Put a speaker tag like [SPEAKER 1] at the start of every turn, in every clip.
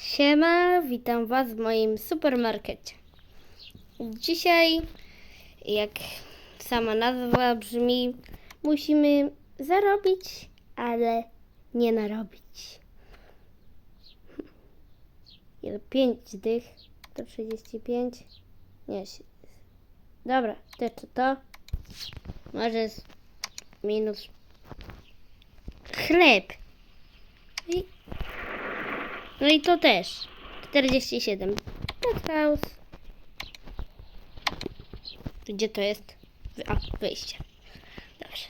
[SPEAKER 1] Siema, witam Was w moim supermarkecie. Dzisiaj, jak sama nazwa brzmi, musimy zarobić, ale nie narobić. Ile? 5 dych? To 35? Nie. Dobra, to to to. Może minus chleb. I no i to też. 47. Pet house. Gdzie to jest? A, wyjście. Dobrze.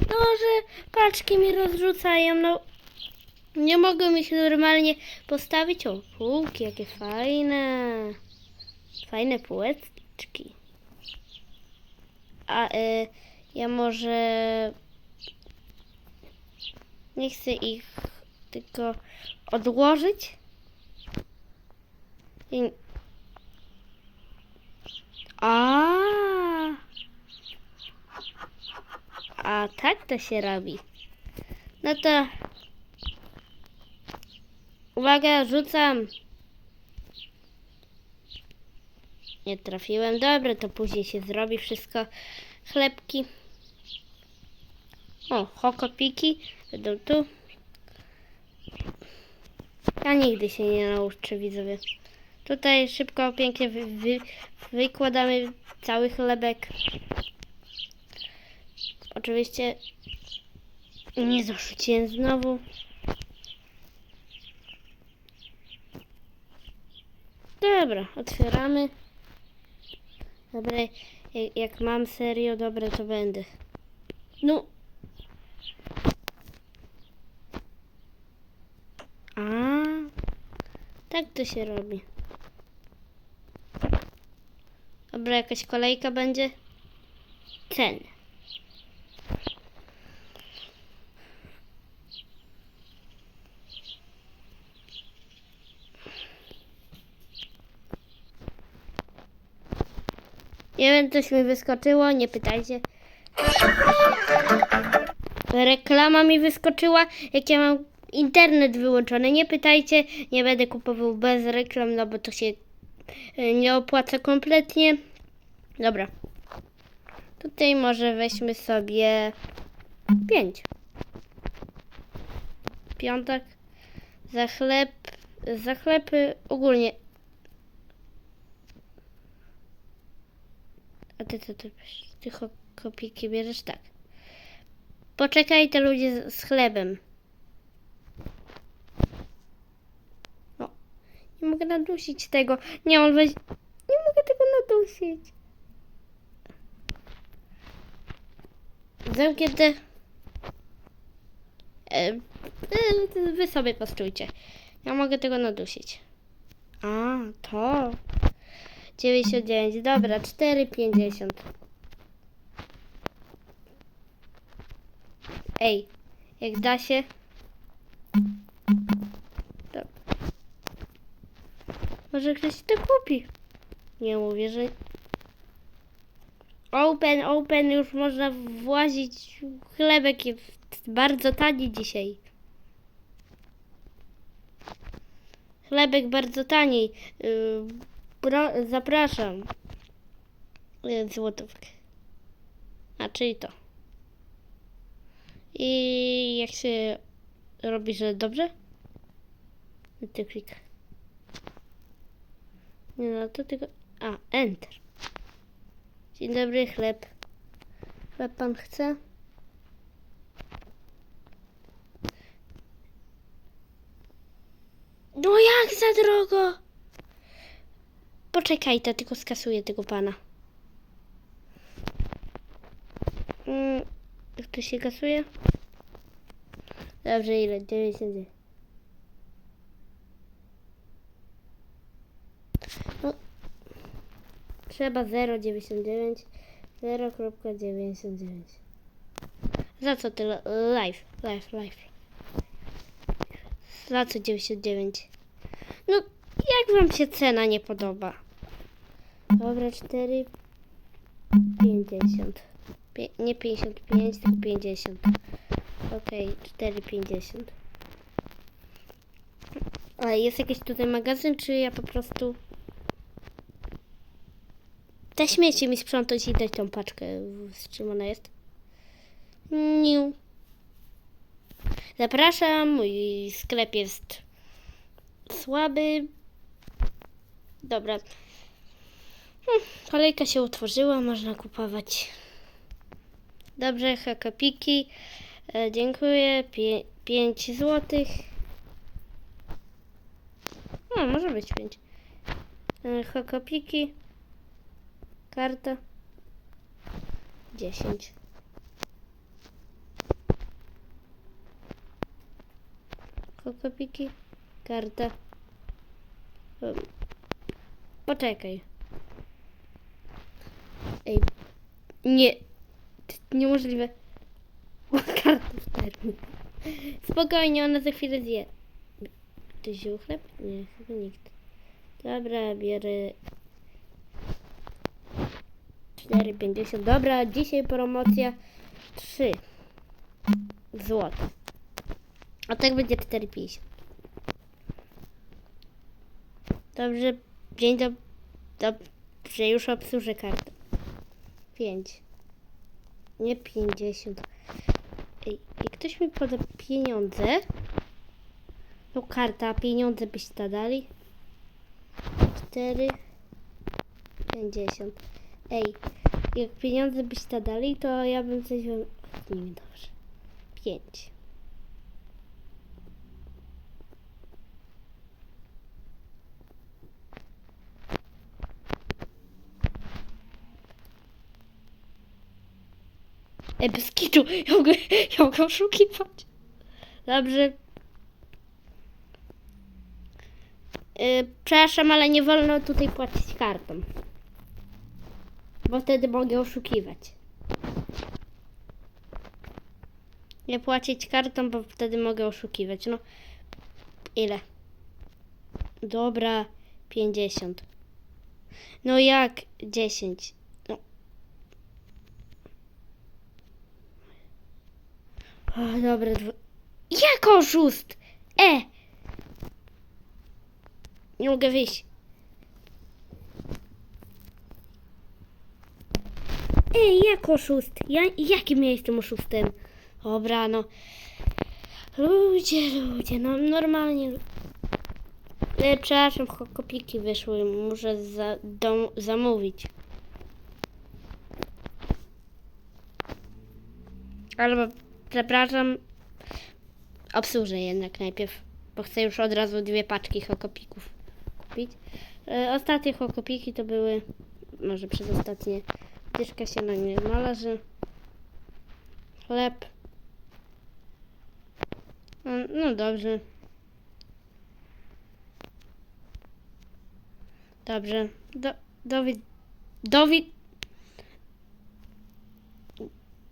[SPEAKER 1] No, że paczki mi rozrzucają, no. Nie mogę się normalnie postawić. O, półki, jakie fajne. Fajne półeczki. A y, ja może nie chcę ich tylko odłożyć. I... A. A tak to się robi. No to uwaga, rzucam. Nie trafiłem. Dobra, to później się zrobi wszystko. Chlebki. O, chokopiki będą tu. Ja nigdy się nie nauczę, widzowie. Tutaj szybko, pięknie wy, wy, wykładamy cały chlebek. Oczywiście nie zarzuciłem znowu. Dobra, otwieramy. Dobra, jak, jak mam serio, dobre to będę. No. A, tak to się robi. Dobra, jakaś kolejka będzie. Ceny. Nie wiem, coś mi wyskoczyło, nie pytajcie. Reklama mi wyskoczyła, jak ja mam internet wyłączony. Nie pytajcie, nie będę kupował bez reklam, no bo to się y, nie opłaca kompletnie. Dobra. Tutaj może weźmy sobie pięć. Piątek. Za chleb, za chleb y, ogólnie. A ty co ty, ty kopiki bierzesz? Tak. Poczekaj te ludzie z, z chlebem. Nie mogę nadusić tego. Nie, on weź... Nie mogę tego nadusić. Zamknięte. E, wy sobie postójcie. Ja mogę tego nadusić. A, to. 99, dobra, 4,50. Ej, jak da się. Może ktoś to kupi. Nie mówię, że. Open, open, już można włazić. Chlebek jest bardzo tani dzisiaj. Chlebek bardzo tani. Yy, zapraszam. Yy, Złotówkę. A czyli to. I jak się robi, że dobrze? Ty klik. Nie no, to tylko... A, Enter. Dzień dobry, chleb. Chleb pan chce? No jak za drogo? Poczekaj, to tylko skasuję tego pana. Mm, jak to się kasuje? Dobrze, ile? 99. trzeba 0,99. 0,99. Za co tyle? Live, live, live. Za co 99? No, jak wam się cena nie podoba? Dobra, 4, 50. Pie, nie 55, tylko 50. Okej, 4,50. A jest jakiś tutaj magazyn, czy ja po prostu... Te śmieci mi sprzątać i dać tą paczkę, z czym ona jest. Niu. Zapraszam, mój sklep jest słaby. Dobra. Hmm, Kolejka się utworzyła, można kupować. Dobrze, hakapiki. E, dziękuję. Pie, 5 złotych. No, może być 5. E, hakapiki. Karta. 10. Kokopiki, karta. Poczekaj. Ej, nie. Niemożliwe. Karta w termin. Spokojnie, ona za chwilę zje. Ktoś wziął chleb? Nie, chyba nikt. Dobra, bierę 4,50. Dobra, dzisiaj promocja 3 złote. A tak będzie 4,50. Dobrze, dzień dobry. Dobrze, już obsłużę kartę. 5. Nie 50. Ej, i ktoś mi poda pieniądze. No karta, pieniądze byście dali? 4. 50. Ej, jak pieniądze byście dali, to ja bym coś wam... Nie wiem, dobrze. 5. Ej, bez kitu, ja mogę, ja mogę oszukiwać. Dobrze. Yy, przepraszam, ale nie wolno tutaj płacić kartą. Bo wtedy mogę oszukiwać. Nie płacić kartą, bo wtedy mogę oszukiwać. No, ile? Dobra, 50. No jak 10? No. O, dobra, dwu... Jak oszust? E! Nie mogę wyjść. Ej, jak oszust? Ja, jakim ja jestem oszustem? Dobra, no. Ludzie, ludzie, no normalnie. E, przepraszam, ko- kopiki wyszły, muszę za, dom, zamówić. Albo, przepraszam, obsłużę jednak najpierw, bo chcę już od razu dwie paczki chokopików kupić. E, ostatnie chokopiki to były, może przedostatnie, dyszka się na nie należy. Chleb. No, no dobrze. Dobrze. Do, Dawid. Dawid.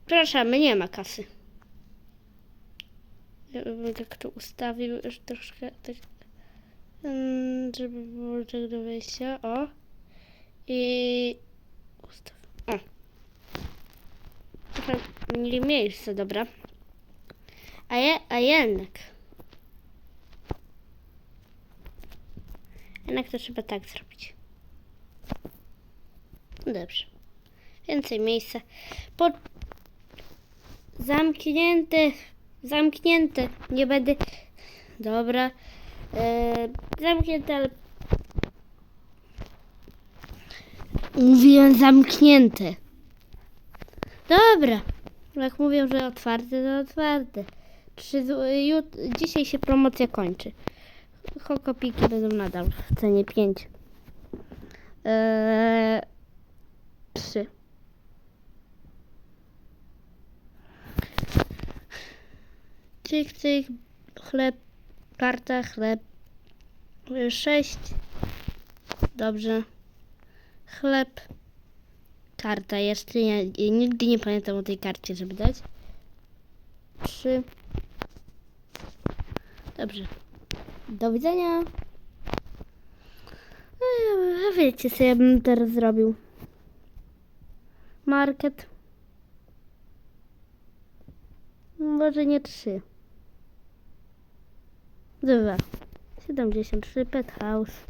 [SPEAKER 1] Przepraszamy, nie ma kasy. Ja bym tak to ustawił już troszkę tak. mm, Żeby było tak do wejścia. O. I. Ustaw. O. Trochę mniej miejsca, dobra. A, je, a jednak. Jednak to trzeba tak zrobić. No Dobrze. Więcej miejsca. Po... Zamknięte. Zamknięte. Nie będę... Dobra. E, zamknięte, ale... Mówiłem zamknięte. Dobra. Jak mówią, że otwarte, to otwarte. Trzy, dzisiaj się promocja kończy. Chokopiki będą nadal w cenie 5. Eee, 3. Cyk, cyk, chleb, karta, chleb. 6. Dobrze. Chleb. Karta jeszcze. Ja, ja nigdy nie pamiętam o tej karcie, żeby dać. 3. Dobrze. Do widzenia. Eee, A wiecie, co ja bym teraz zrobił? Market. Może nie trzy. Dwa. 73 pet house.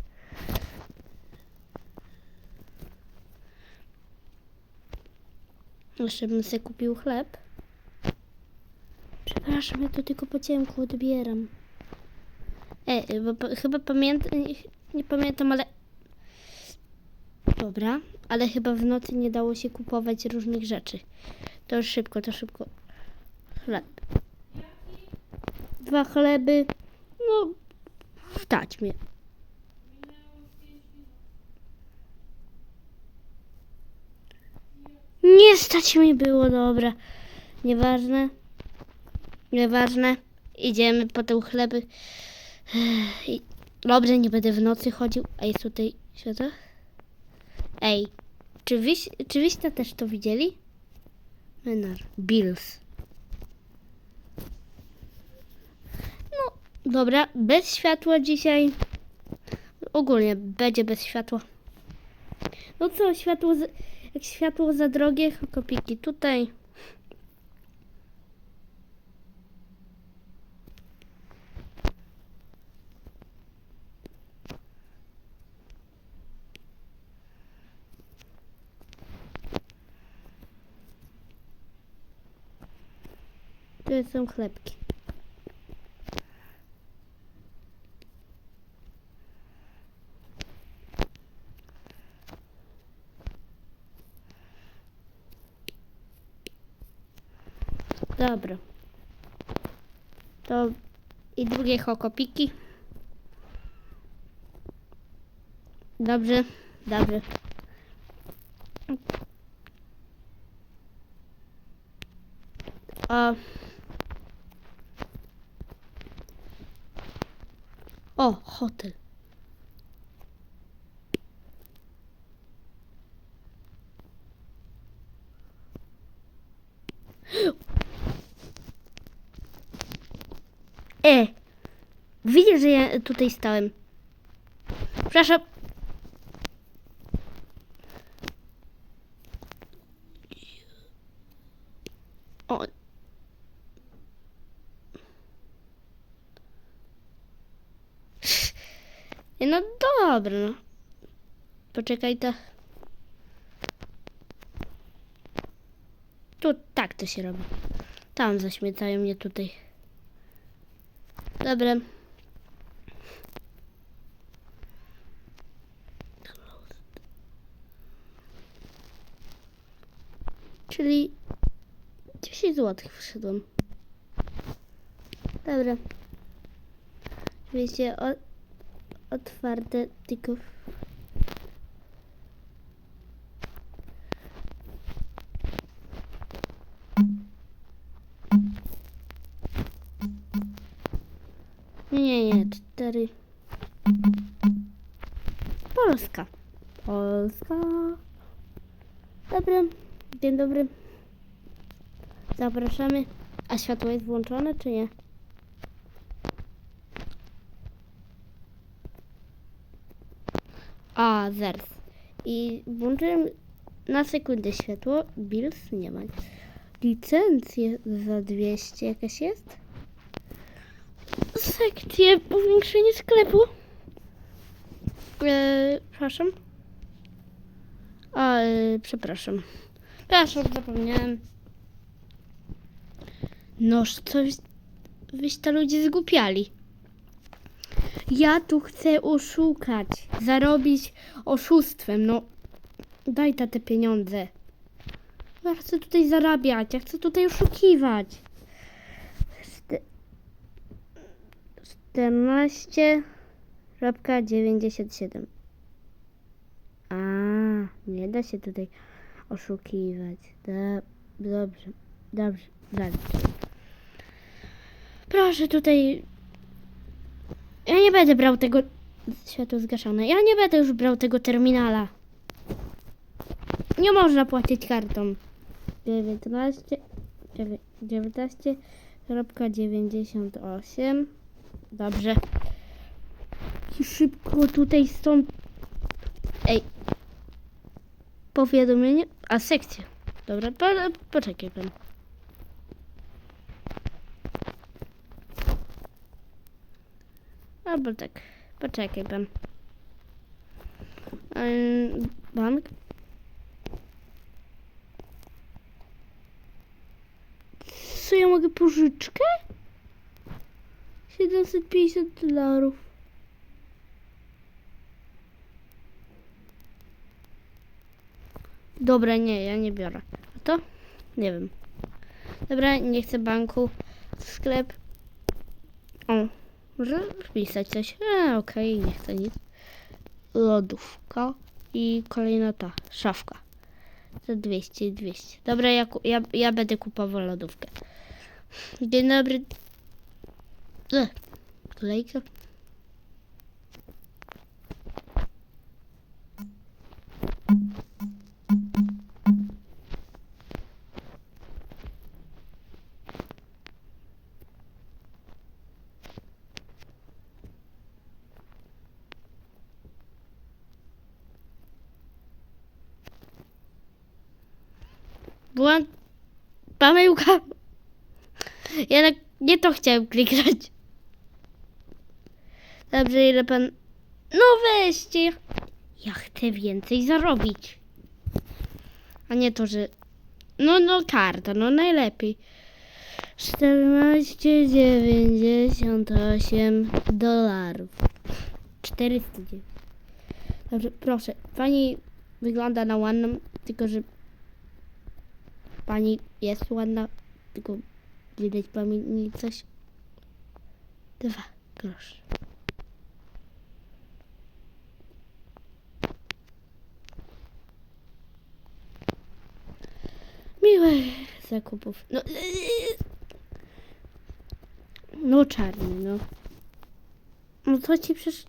[SPEAKER 1] Jeszcze bym sobie kupił chleb. Przepraszam, ja to tylko po ciemku odbieram. E, bo po, chyba pamiętam, nie, nie pamiętam, ale... Dobra, ale chyba w nocy nie dało się kupować różnych rzeczy. To szybko, to szybko. Chleb. Dwa chleby. No, stać mnie. Nie stać mi było, dobra. Nieważne. Nieważne. Idziemy po te chleby. Dobrze, nie będę w nocy chodził. A jest tutaj światło? Ej, czy, wyś, czy wyście też to widzieli? Menar. Bills. No, dobra, bez światła dzisiaj. Ogólnie będzie bez światła. No co, światło, z, jak światło za drogie, kopiki tutaj. Tu są chlebki. Dobra. To i drugie chokopiki. Dobrze, dobrze. A... O, hotel. E, widzisz, że ja tutaj stałem. Przepraszam. O. No dobra, no. Poczekaj to. Tu tak to się robi. Tam zaśmiecają mnie tutaj. Dobra. Czyli 10 zł wszedłem. Dobra. Wiecie, o, otwarte tylko. Nie, nie, nie, cztery. Polska. Polska. Dobra, dzień dobry. Zapraszamy. A światło jest włączone, czy nie? A, zers. I włączyłem na sekundę światło. Bills nie ma. Licencje za 200 jakaś jest? Sekcje powiększenie sklepu. Eee, przepraszam. A, e, przepraszam. Przepraszam, zapomniałem. Noż, coś wyś ta ludzie zgłupiali. Ja tu chcę oszukać, zarobić oszustwem, no. Daj ta te pieniądze. Ja chcę tutaj zarabiać, ja chcę tutaj oszukiwać. Czte- 14 Żabka 97. A, nie da się tutaj oszukiwać. Do, dobrze, dobrze. Proszę tutaj. Ja nie będę brał tego. Światło zgaszone. Ja nie będę już brał tego terminala. Nie można płacić kartą. 19. 19. Kropka 98. Dobrze. I szybko tutaj stąd. Ej. Powiadomienie. A sekcja. Dobra, po, poczekaj pan. Albo tak. Poczekaj pan. Bank? Co ja mogę pożyczkę? 750 dolarów. Dobra, nie, ja nie biorę. A to? Nie wiem. Dobra, nie chcę banku. Sklep. O, może wpisać coś. A, okej, nie chcę nic. Lodówka i kolejna ta, szafka. Za 200 i 200. Dobra, ja, ja, ja będę kupował lodówkę. Dzień dobry. E, kolejka. Ja tak nie to chciałem kliknąć. Dobrze, ile pan... No weźcie. Ja chcę więcej zarobić. A nie to, że... No, no karta, no najlepiej. 14,98 dolarów. 409. Dobrze, proszę. Pani wygląda na ładną, tylko że pani jest ładna, tylko widać pani coś. Dwa grosze. Miłych zakupów. No, no czarny, no. No co ci przecież...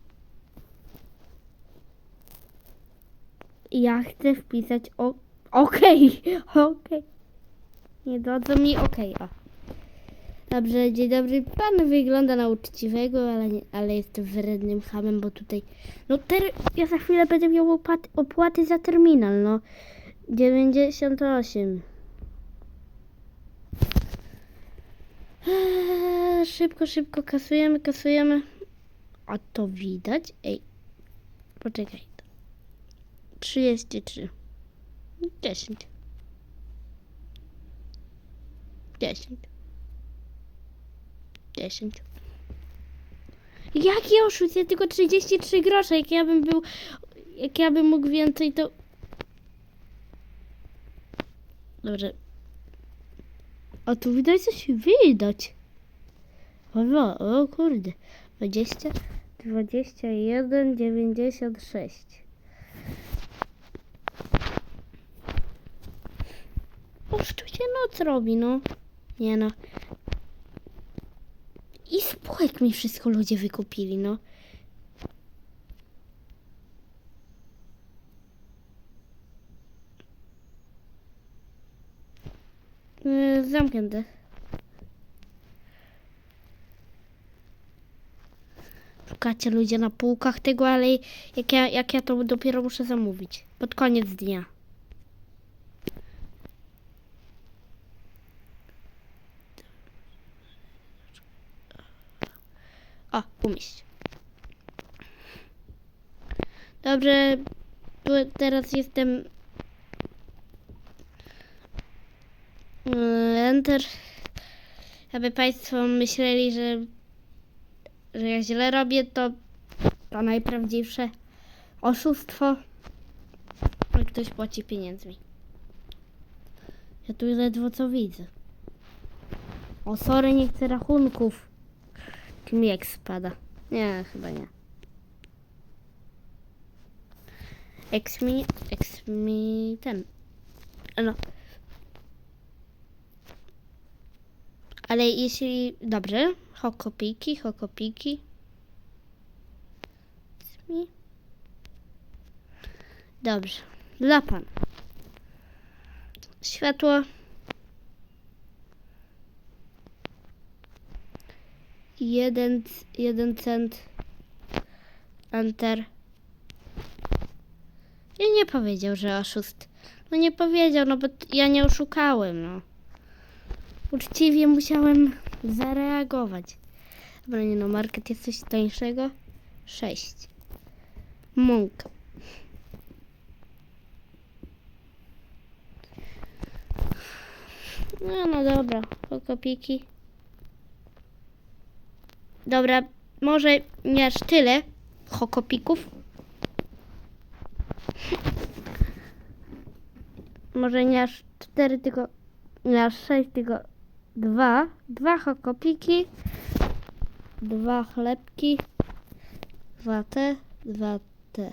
[SPEAKER 1] Ja chcę wpisać o... Okej, okej. Nie dadzą mi okej, o. Dobrze, dzień dobry. Pan wygląda na uczciwego, ale, nie, ale jest wrednym hamem, bo tutaj... No ter... ja za chwilę będę miał opłat, opłaty za terminal, no. 98. Eee, szybko, szybko kasujemy, kasujemy. A to widać? Ej, poczekaj. 33. 10. 10. 10. Jaki oszust? Ja tylko 33 grosze. Jak ja bym był... Jak ja bym mógł więcej, to... Dobrze. A tu widać coś widać. O, o kurde. 20, 21, 96. Oż się noc robi, no. Nie no. I spółek mi wszystko ludzie wykupili, no. Yy, zamknięte. Szukacie ludzie na półkach tego, ale jak ja, jak ja to dopiero muszę zamówić. Pod koniec dnia. O, umieść. Dobrze, teraz jestem Yy, Enter. Aby Państwo myśleli, że, że ja źle robię, to to najprawdziwsze oszustwo. Jak ktoś płaci pieniędzmi. Ja tu ledwo co widzę. O, sorry, nie chcę rachunków. Jak spada? Nie, chyba nie. Eks mi, eks mi ten. No. Ale jeśli... Dobrze. Hokopiki, hokopiki. Mi. Dobrze. Dla pana. Światło. Jeden, jeden cent. Enter. I nie powiedział, że oszust. No nie powiedział, no bo ja nie oszukałem, no. Uczciwie musiałem zareagować. Dobra, nie no, market jest coś tańszego. 6. Mąka. No, no dobra, kokopiki. Dobra, może nie aż tyle chokopików. Może nie aż cztery, tylko nie aż sześć, tylko dwa. Dwa chokopiki, dwa chlebki, dwa te, dwa te.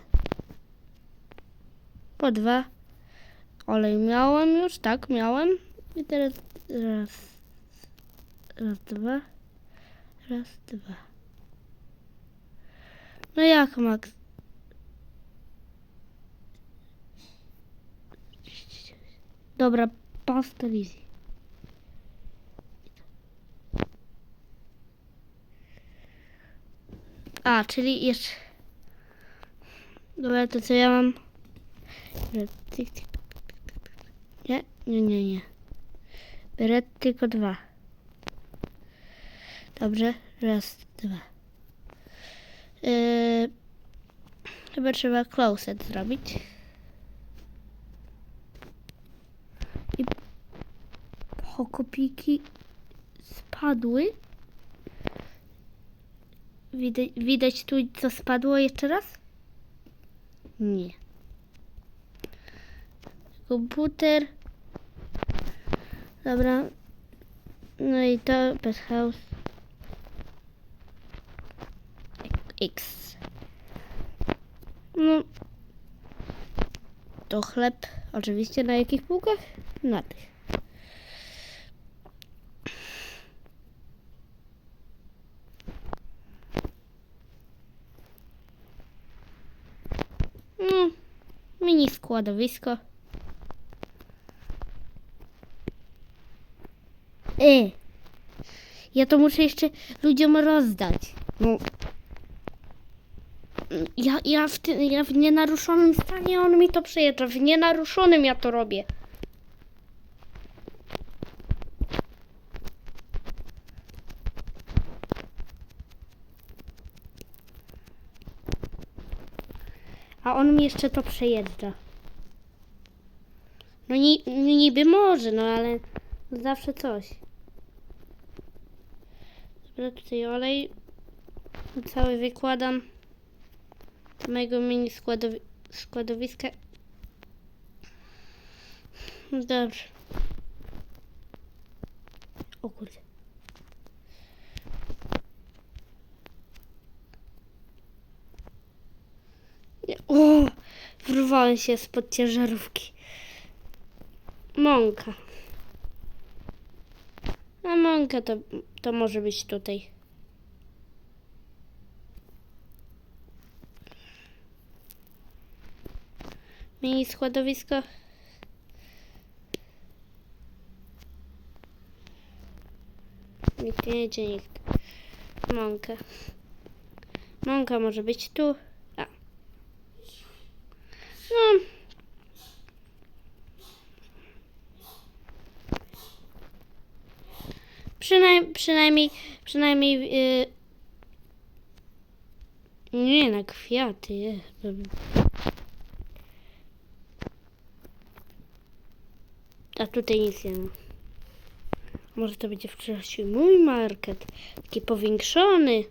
[SPEAKER 1] Po dwa. Olej miałem już, tak, miałem. I teraz raz, raz, dwa, raz, dwa. No jak, Max? Dobra, pastelizy. A, czyli jeszcze... Dobra, to co ja mam? Nie, nie, nie, nie. Biorę tylko dwa. Dobrze, raz, dwa. Yy, chyba trzeba closet zrobić. I pokopiki spadły. Widać, widać tu, co spadło jeszcze raz? Nie. Komputer. Dobra. No i to bez house. X. No. To chleb. Oczywiście na jakich półkach? Na tych. No, mini składowisko. E, ja to muszę jeszcze ludziom rozdać. No. Ja, ja, w ty, ja w nienaruszonym stanie on mi to przyjeżdża. W nienaruszonym ja to robię. A on mi jeszcze to przejeżdża. No ni, niby może, no ale zawsze coś. Dobra, tutaj olej. Cały wykładam mojego mini składowi składowiska. Dobrze. O kurde. O! Wyrwałem się spod ciężarówki. Mąka. A mąka to, to może być tutaj. Mini składowisko. Nikt nie jedzie, nikt. Mąka. Mąka może być tu. A. No. Przynajmniej, przynajmniej, przynajmniej, yy... nie na kwiaty, je. A tutaj nic nie ma. Może to będzie w przyszłości mój market, taki powiększony.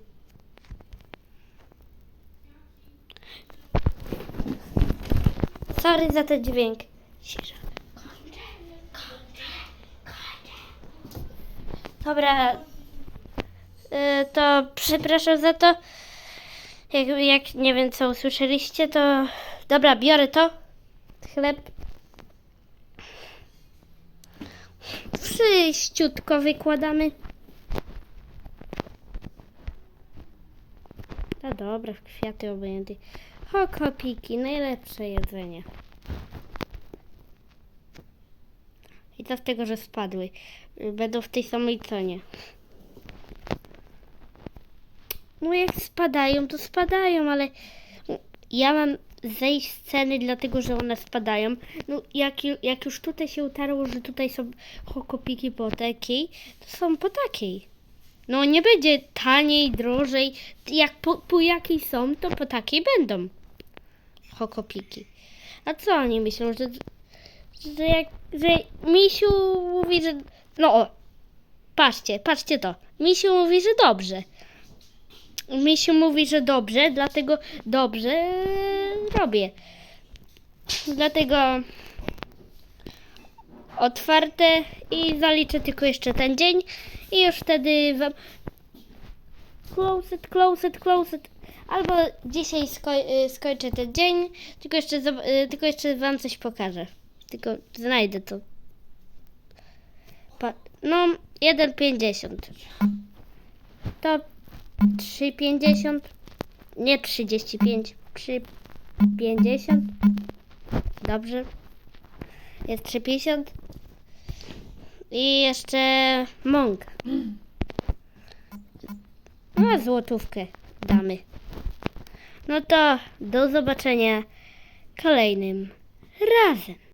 [SPEAKER 1] Sorry za ten dźwięk. Dobra. Y, to przepraszam za to. Jak, jak nie wiem co usłyszeliście, to dobra, biorę to. Chleb. Wszyściutko wykładamy. No dobra, w kwiaty obojętnie. Hokopiki, najlepsze jedzenie. I to z tego, że spadły. Będą w tej samej cenie. No jak spadają, to spadają, ale ja mam zejść z ceny, dlatego że one spadają. No jak, jak już tutaj się utarło, że tutaj są chokopiki po takiej, to są po takiej. No nie będzie taniej, drożej. Jak po, po jakiej są, to po takiej będą. Chokopiki. A co oni myślą, że, że jak, że Misiu mówi, że no o, patrzcie, patrzcie to. Misiu mówi, że dobrze. Misiu mówi, że dobrze, dlatego dobrze robię. Dlatego otwarte i zaliczę tylko jeszcze ten dzień i już wtedy wam close it, close it, close it. Albo dzisiaj sko- y, skończę ten dzień, tylko jeszcze, y, tylko jeszcze wam coś pokażę. Tylko znajdę to. Pa- no, 1,50. To 3,50. Nie 35. 3,50. Dobrze. Jest 3,50. I jeszcze mąka. No, złotówkę damy. No to do zobaczenia kolejnym razem.